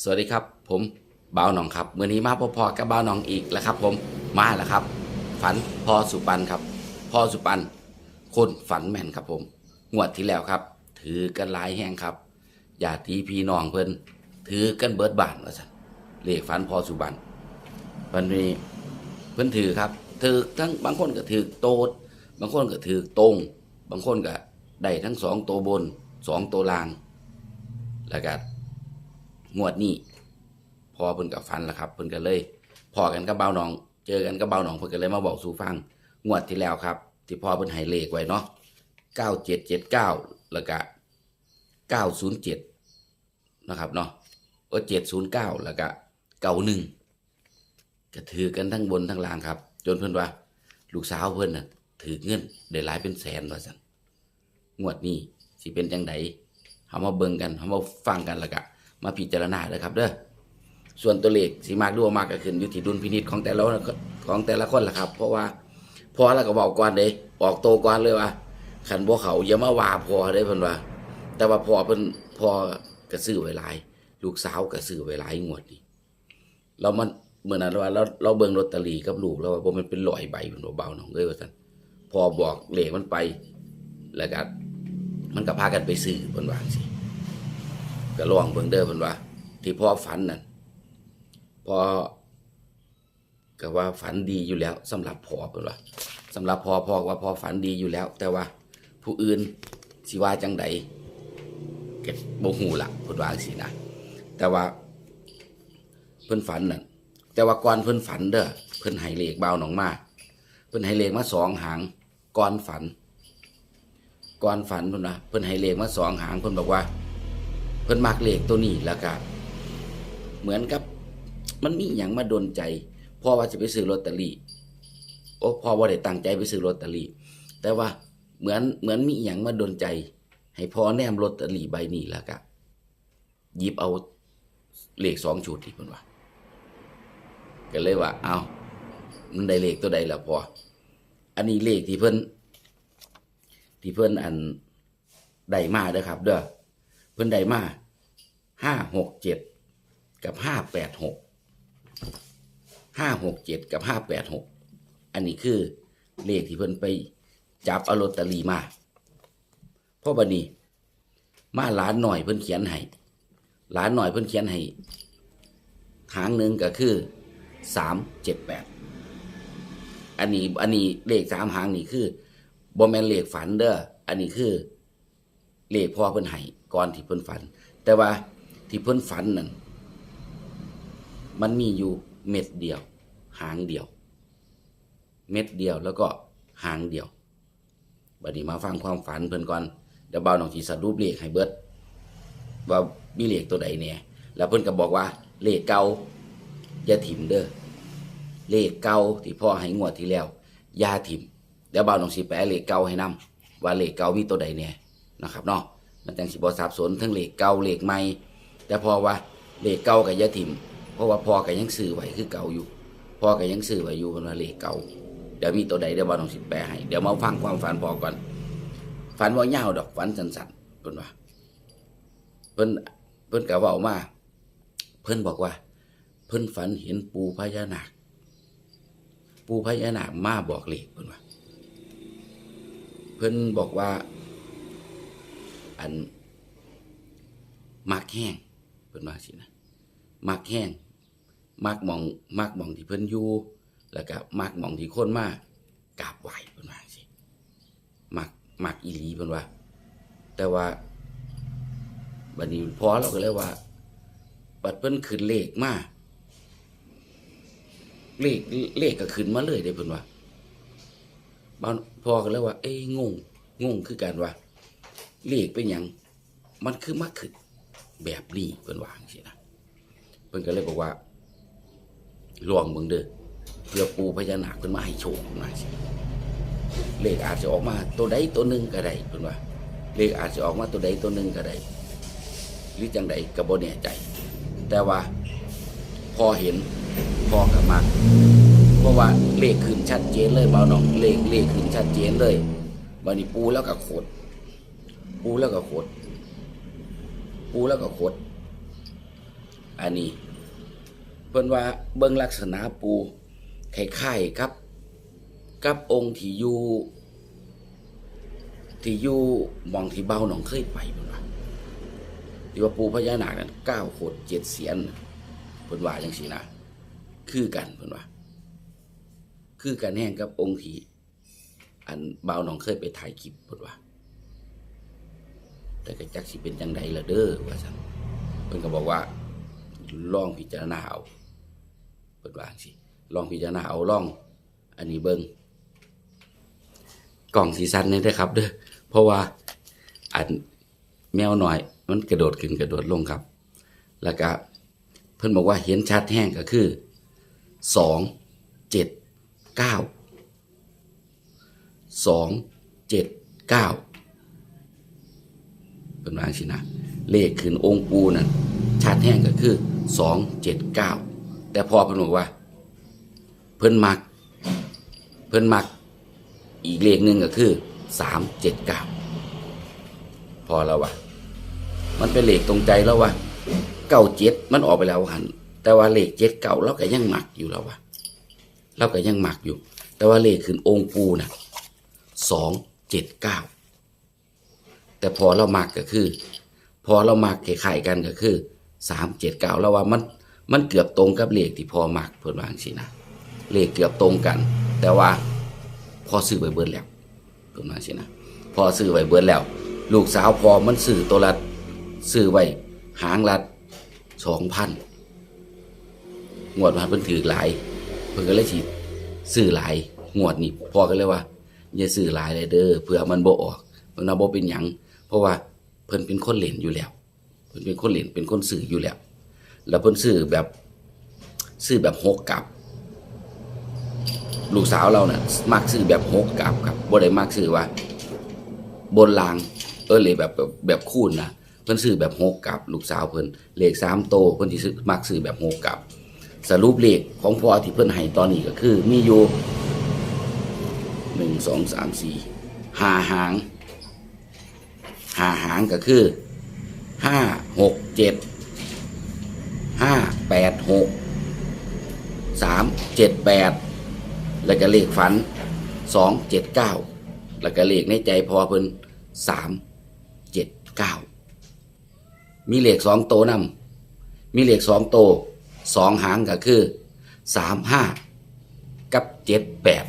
สวัสดีครับ ผมบ่าวหนองครับเมื่อนี้มาพอๆกับบ่าวหนองอีกแล้วครับ ผมมาแล้วครับ ฝันพอสุปันครับพอสุปันคนฝันแม่นครับ ผมงวดที่แล้วครับ ถือกันหลายแห่งครับญาติพี่น้องเพิ่นถือกันเบิดบานว่าซั่นเลขฝันพอสุปันวันนี้เพิ่นถือครับถือทั้งบางคนก็ถือโตดบางคนก็ถือตรง บางคนก็ได้ทั้งสองตัวบนสองตัวล่างแล้วก็ งวดนี้พอเพิ่นกับฟันแล้วครับ เพิ่นก็เลยพอกันกับเบาหนอง เจอกันกับเบาหนองเพิ่นก็เลยมาบอกสู่ฟังงวดที่แล้วครับ ที่พอเพิ่นให้เลขไว้เนาะ9779แล้วก็907นย์เจ็ดนะครับเนาะโอ้709แล้วก็91ก็ถือกันทั้งบนทั้งล่างครับ จนเพิ่อนว่า ลูกสาวเพิ่อนน่ะ ถือเงินได้หลายเป็นแสนว่าซั่นงวดนี้สิเป็นจังไดเฮามาเบิ่งกันเฮามาฟังกันแล้วก็ มาพิจารณาเด้อครับเด้อส่วนตัวเลขสิมากหรือบ่มากก็ขึ้นอยู่ที่ดุลพินิจของแต่ละของแต่ละคนล่ะครับ เพราะว่าพอแล้วก็บอกก่อนเด้ออกโตก่อนเลยว่าคันบ่เขาอย่ามาว่าพอเด้เพิ่นว่า แต่ว่าพอเพิ่นพอก็ซื้อไว้หลาย ลูกสาวก็ซื้อไว้หลายงวดนี่เรามันเมื่อนั้นว่าเราเราเบิ่งลอตเตอรี่กับลูกแล้วว่าบ่แมันเป็นร้อยใบเพิ่นเบาน้องเอ้ยว่าซั่นพอบอกเลขมันไป แล้วก็มันก็พากันไปซื้อเพิ่นว่าจังซี่ ก็ลองเบิ่งเด้อเพิ่นว่า ที่พ่อฝันนั่นพ่อก็ว่าฝันดีอยู่แล้วสำหรับพ่อเพิ่นว่าสำหรับพ่อพ่อว่าพ่อฝันดีอยู่แล้ว แต่ว่าผู้อื่นสิว่าจังใดเก็บ่ฮู้ล่ะเพิ่นว่าจังซี่นะแต่ว่าเพิ่นฝันน่ะแต่ว่าก่อนเพิ่นฝันเด้อเพิ่นให้เลขเบาหนองมาเพิ่นให้เลขมาสองหางก่อนฝันก่อนฝันเพิ่นว่าเพิ่นให้เลขมาสองหางเพิ่นบอกว่า พิ่นมักเลขตัวนี้แล้วก็เหมือนกับ มันมีหยังมาดนใจพ่อว่าจะไปซื้อลอตเตอรี่โอ้พ่อว่าได้ตั้งใจไปซื้อลอตเตอรี่แต่ว่าเหมือนเหมือนมีหยังมาดนใจ ให้พ่อแนมลอตเตอรี่ใบนี้แล้วก็หยิบเอาเลขสองชุดที่เพิ่นว่าก็เลยว่า เอามันได้เลขตัวใดแล้วพออันนี้เลขที่เพิ่นที่เพิ่นอันได้มาเด้อครับ เด้อเพิ่นได้มา ห้าหกเจ็ดกับห้าแปดหกห้าหกเจ็ดกับห้าแปดหกอันนี้คือเลขที่เพิ่นไปจับเอาลอตเตอรี่มาพราะบัดนี้ มาหลานหน่อยเพิ่นเขียนให้หลานหน่อยเพิ่นเขียนให้หางหนึ่งก็คือสามเจ็ดแปดอันนี้อันนี้เลขสามหางนี่คือบอแมนเลขฝันเด้ออันนี้คือเลขพ่อเพิ่นให้ก่อนที่เพิ่นฝัน แต่ว่า ที่เพิ่นฝันนั่นมันมีอยู่เม็ดเดียว หางเดียว เม็ดเดียวแล้วก็หางเดียวบัดนี้มาฟังความฝันเพิ่นก่อนเดี๋ยวเบาหนองสีสรุปเลขให้เบิดว่ามีเลขตัวใดเนี่ยแล้วเพิ่นก็บอกว่า เลขเก่าอย่าถิ่มเด้อเลขเก่าที่พ่อให้งวดที่แล้วอย่าถิ่มเดี๋ยวเบาหนองสีแปลเลขเก่าให้นํว่าเลขเก่ามีตัวใดเนี่ยนะครับเนาะมันจังสิบ่สับสนทั้งเลขเก่าเลขใหม่ แต่พอว่าเลขเก่ากับย่าถิ่มเพราะว่าพ่อก็ยังซื้อไว้คือเก่าอยู่พ่อก็ยังซื้อไว้อยู่เพิ่นว่าเลขเก่าเดี๋ยวมีตัวใดเดี๋ยวบอลองสิบแปให้เดี๋ยวมาฟังความฝันพอก่อนฝันว่าเงาดอกฝันสั้นเพิ่นว่าเพิ่นเพิ่นกะเว้ามา เพิ่นบอกว่า เพิ่นฝันเห็นปูพญานาคปูพญานาคมาบอกเลขเพิ่นว่าเพิ่นบอกว่า อันมักแห้ง เพิ่นว่าสินะมักแห้งมักมองมักมองที่เพิ่นอยู่แล้วก็มักมองที่คนมากราบไหวเพิ่นว่าสิมักมักอีหลีเพิ่นว่า แต่ว่าบัดนี้พอเราก็เลยว่า บัดเพิ่นขึ้นเลขมาเลขเลขก็ขึ้นมาเลยเด้เพิ่นว่าบ้านพอก็เลยว่า เอ้ยงงงงคือกันว่าเลขเป็นหยังมันคือมาขึ้น แบบนี้เพิ่นวางซี่นะเพิ่นก็เลยบอกว่าลองเบิ่งเด้อเพื่อปูพญานาคขึ้นมาให้โชคมาสิเลขอาจจะออกมาตัวใดตัวหนึ่งก็ได้เพิ่นว่า เลขอาจจะออกมาตัวใดตัวหนึ่งก็ได้หรือจังใดก็บ่แน่ใจ แต่ว่าพอเห็นพอกับมากเพราะว่าเลขขึ้นชัดเจนเลยเบาหน้องเลขเลขขึ้นชัดเจนเลยบัดนี้ปูแล้วก็โคดปูแล้วก็โคด ปูแล้วก็โคดอันนี้ เพิ่นว่าเบิ่งลักษณะปูคล้ายๆครับ กับองค์ที่อยู่ที่อยู่มองที่เบาหนองเคยไปเพิ่นว่าที่ว่าปูพญานาคนั้นเก้าโขดเจ็ดเสียนเพิ่นว่าจังซี่นะคือกันเพิ่นว่า คือกันแห้งกับองค์ที่อันเบาหนองเคยไปถ่ายคลิปเพิ่นว่า แต่ก็จักสิเป็นจังใดล่ะเด้อว่าซั่นเพิ่นก็บอกว่าลองพิจารณาเอาเปิดวางสิลองพิจารณาเอาลอง อันนี้เบิงกล่องสีสันนี่ได้ครับ เด้อเพราะว่าอันแมวหน่อย มันกระโดดขึ้นกระโดดลงครับ แล้วก็เพิ่นบอกว่าเห็นชัดแห้งก็คือสองเจ็ดเก้าสองเจ็ดเก้า เป็นว่าสินะ เลขขึ้นองค์ปูนั่นชาติแห้งก็คือสองเจ็ดเก้าแต่พอเพิ่นบอกว่า เพิ่นมัก เพิ่นมัก อีกเลขหนึ่งก็คือสามเจ็ดเก้าพอแล้ววะมันเป็นเลขตรงใจแล้ววะเก้าเจ็ดมันออกไปแล้วหันแต่ว่าเลขเจ็ดเก้าเราก็ยังหมักอยู่แล้ววะเราก็ยังหมักอยู่ แต่ว่าเลขขึ้นองค์ปูน่ะสองเจ็ดเก้า แต่พอเรามักก็คือ พอเรามักคล้ายๆกันก็คือสามเจ็ดเก้าแล้วว่ามันมันเกือบตรงกับเลขที่พอมักเพิ่นว่างซี่นะเลขเกือบตรงกัน แต่ว่าพอซื้อไปเบิร์ดแล้วเพิ่นว่างซี่นะพอซื้อไว้เบิร์ดแล้ว ลูกสาวพอมันซื้อตัวละซื้อไว้หางละสองพันงวดมาเพิ่นถือหลายเพิ่นก็เลยสิซื้อหลายงวดนี้พอก็เลยว่าอย่าซื้อหลายเลยเด้อเผื่อมันบ่ออกเพิ่นว่าบ่เป็นหยัง เพราะว่าเพิ่นเป็นคนเล่นอยู่แล้ว เพิ่นเป็นคนเล่นเป็นคนสื่ออยู่แล้ว แล้วเพิ่นสื่อแบบสื่อแบบหกกลับ ลูกสาวเราน่ะมักสื่อแบบหกกลับครับบ่ได้มักสื่อว่า บนลาง เออเลยแบบแบบแบบคูณนะเพิ่นสื่อแบบหกกลับ ลูกสาวเพิ่นเลขสามโตเพิ่นสิซื้อมักสื่อแบบหกกลับ สรุปเลขของพ่อที่เพิ่นให้ตอนนี้ก็คือ มีอยู่หนึ่งสองสามสี่ห้าหาง หาหางก็คือห้าหกเจ็ดห้าแปดหกสามเจ็ดแปดแล้วก็เลขฝันสองเจ็ดเก้าแล้วก็เลขในใจพอเพิ่นสามเจ็ดเก้ามีเลขสองโตวนำมีเลขสองโตสองหางก็คือสามห้ากับเจ็ดแปด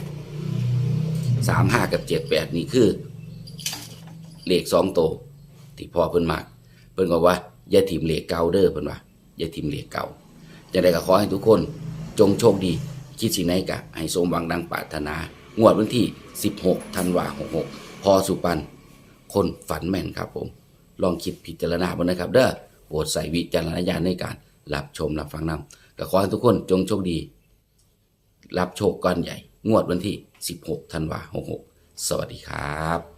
สามห้ากับเจ็ดแปดนี่คือ เลขสองโตที่พ่อเพิ่นมาก เพิ่นบอกว่าอย่าถิ่มเลขเก่าเด้อเพิ่นว่าอย่าถิ่มเลขเก่าจะได้ก็ขอให้ทุกคนจงโชคดี คิดสิ่งไหนกะให้สมหวังดังปรารถนา งวดวันที่ 16ธันวา66พอสุปันคนฝันแม่นครับผม ลองคิดพิจารณาบ้างนะครับ เด้อโปรดใส่วิจารณญาณในการรับชมรับฟังนำก็ขอให้ทุกคนจงโชคดี รับโชคก้อนใหญ่ งวดวันที่ 16ธันวา66 สวัสดีครับ